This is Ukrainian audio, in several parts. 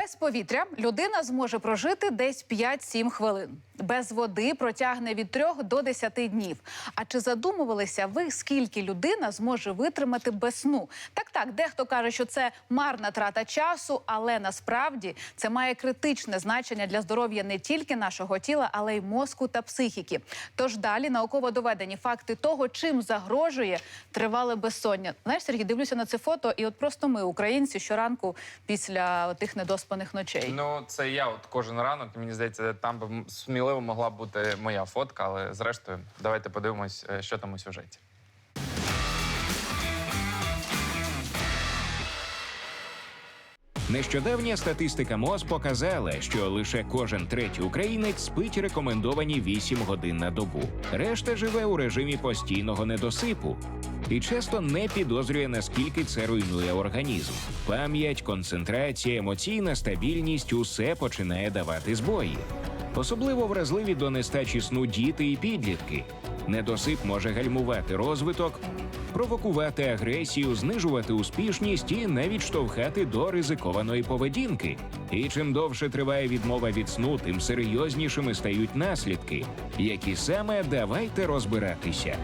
Без повітря людина зможе прожити десь 5-7 хвилин. Без води протягне від 3 до 10 днів. А чи задумувалися ви, скільки людина зможе витримати без сну? Так, так, дехто каже, що це марна трата часу, але насправді це має критичне значення для здоров'я не тільки нашого тіла, але й мозку та психіки. Тож далі науково доведені факти того, чим загрожує тривале безсоння. Знаєш, Сергій, дивлюся на це фото, і от просто ми, українці, щоранку після тих недоспаних ночей. Ну, це я от кожен ранок, мені здається, там би м- сміливо могла бути моя фотка, але зрештою, давайте подивимось, е, що там у сюжеті. Нещодавня статистика МОЗ показала, що лише кожен третій українець спить рекомендовані 8 годин на добу. Решта живе у режимі постійного недосипу і часто не підозрює, наскільки це руйнує організм. Пам'ять, концентрація, емоційна стабільність усе починає давати збої. Особливо вразливі до нестачі сну діти і підлітки. Недосип може гальмувати розвиток, провокувати агресію, знижувати успішність і навіть штовхати до ризикованої поведінки. І чим довше триває відмова від сну, тим серйознішими стають наслідки, які саме давайте розбиратися.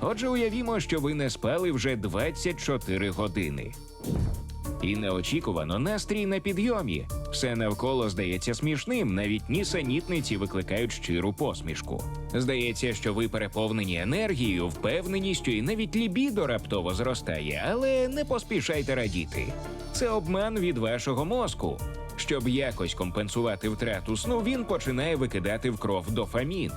Отже, уявімо, що ви не спали вже 24 години. І неочікувано настрій на підйомі. Все навколо здається смішним, навіть нісенітниці викликають щиру посмішку. Здається, що ви переповнені енергією, впевненістю і навіть лібідо раптово зростає, але не поспішайте радіти. Це обман від вашого мозку. Щоб якось компенсувати втрату сну, він починає викидати в кров дофамін.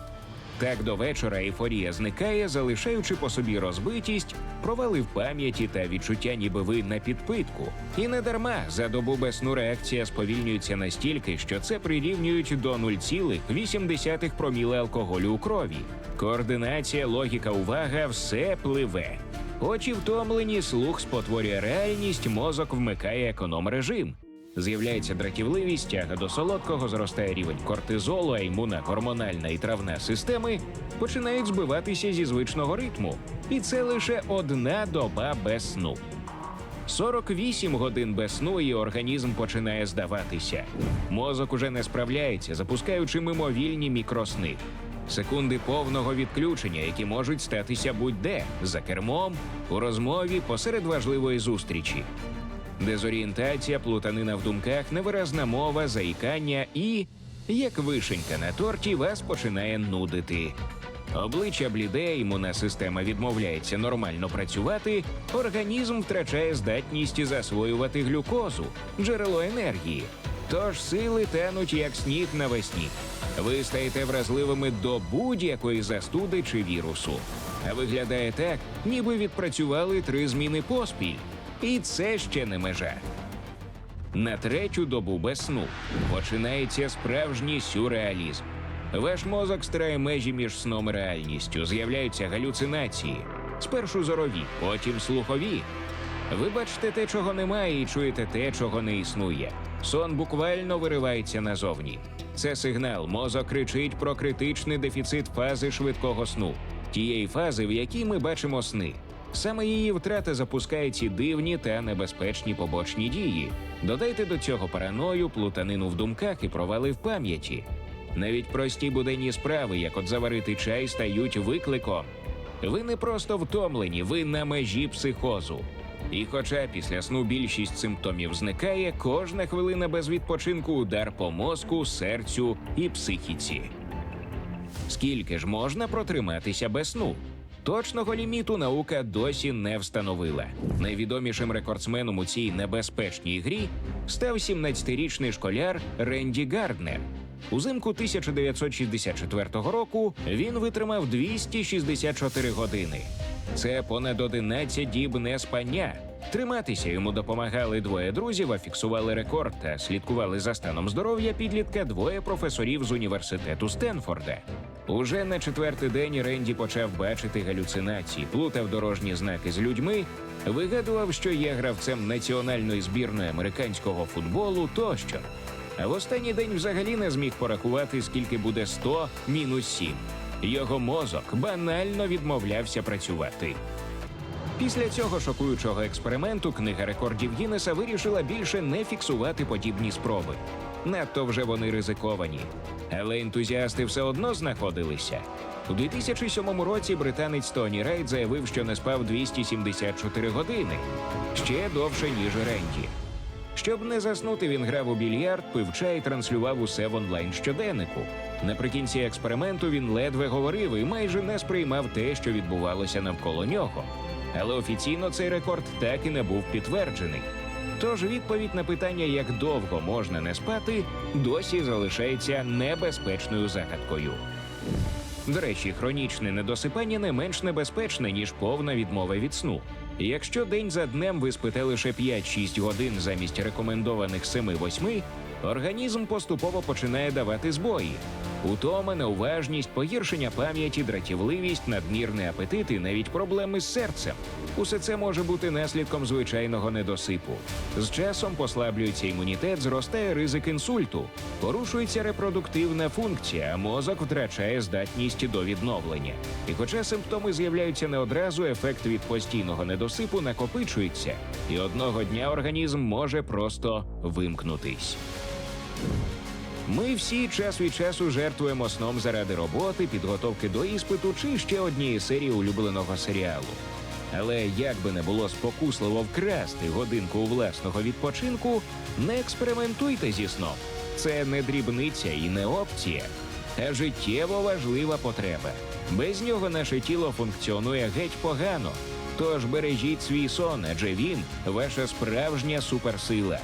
Так до вечора ейфорія зникає, залишаючи по собі розбитість, провали в пам'яті та відчуття, ніби ви на підпитку. І не дарма за добу без сну реакція сповільнюється настільки, що це прирівнюють до 0,8 проміли алкоголю у крові. Координація, логіка, увага все пливе. Очі втомлені, слух спотворює реальність, мозок вмикає економ режим. З'являється дратівливість, тяга до солодкого, зростає рівень кортизолу, а імунна, гормональна і травна системи починають збиватися зі звичного ритму. І це лише одна доба без сну. 48 годин без сну і організм починає здаватися. Мозок уже не справляється, запускаючи мимовільні мікросни. Секунди повного відключення, які можуть статися будь-де за кермом, у розмові посеред важливої зустрічі. Дезорієнтація, плутанина в думках, невиразна мова, заїкання і, як вишенька на торті, вас починає нудити. Обличчя бліде, імунна система відмовляється нормально працювати, організм втрачає здатність засвоювати глюкозу, джерело енергії. Тож сили тануть як сніг навесні. Ви стаєте вразливими до будь-якої застуди чи вірусу. А виглядає так, ніби відпрацювали три зміни поспіль. І це ще не межа. На третю добу без сну починається справжній сюрреалізм. Ваш мозок стирає межі між сном і реальністю, з'являються галюцинації. Спершу зорові, потім слухові. Ви бачите те, чого немає, і чуєте те, чого не існує. Сон буквально виривається назовні. Це сигнал. Мозок кричить про критичний дефіцит фази швидкого сну, тієї фази, в якій ми бачимо сни. Саме її втрата запускає ці дивні та небезпечні побочні дії. Додайте до цього параною, плутанину в думках і провали в пам'яті. Навіть прості буденні справи, як от заварити чай, стають викликом. Ви не просто втомлені, ви на межі психозу. І хоча після сну більшість симптомів зникає, кожна хвилина без відпочинку удар по мозку, серцю і психіці. Скільки ж можна протриматися без сну? Точного ліміту наука досі не встановила. Найвідомішим рекордсменом у цій небезпечній грі став 17-річний школяр Ренді Гарднер. Узимку 1964 року він витримав 264 години. Це понад 11 діб неспання. Триматися йому допомагали двоє друзів, а фіксували рекорд та слідкували за станом здоров'я підлітка двоє професорів з університету Стенфорда. Уже на четвертий день Ренді почав бачити галюцинації, плутав дорожні знаки з людьми, вигадував, що є гравцем національної збірної американського футболу тощо. А в останній день взагалі не зміг порахувати, скільки буде 100 мінус 7. Його мозок банально відмовлявся працювати. Після цього шокуючого експерименту книга рекордів Гіннеса вирішила більше не фіксувати подібні спроби. Надто вже вони ризиковані. Але ентузіасти все одно знаходилися. У 2007 році британець Тоні Рейд заявив, що не спав 274 години ще довше ніж Ренді. Щоб не заснути, він грав у більярд, пив чай і транслював усе в онлайн щоденнику. Наприкінці експерименту він ледве говорив і майже не сприймав те, що відбувалося навколо нього. Але офіційно цей рекорд так і не був підтверджений. Тож відповідь на питання, як довго можна не спати, досі залишається небезпечною загадкою. До речі, хронічне недосипання не менш небезпечне, ніж повна відмова від сну. Якщо день за днем ви спите лише 5-6 годин замість рекомендованих 7-8, організм поступово починає давати збої. Утома, неуважність, погіршення пам'яті, дратівливість, надмірний апетит і навіть проблеми з серцем. Усе це може бути наслідком звичайного недосипу. З часом послаблюється імунітет, зростає ризик інсульту, порушується репродуктивна функція, а мозок втрачає здатність до відновлення. І хоча симптоми з'являються не одразу, ефект від постійного недосипу накопичується, і одного дня організм може просто вимкнутись. Ми всі час від часу жертвуємо сном заради роботи, підготовки до іспиту чи ще однієї серії улюбленого серіалу. Але як би не було спокусливо вкрасти годинку у власного відпочинку, не експериментуйте зі сном. Це не дрібниця і не опція, а життєво важлива потреба. Без нього наше тіло функціонує геть погано. Тож бережіть свій сон, адже він ваша справжня суперсила.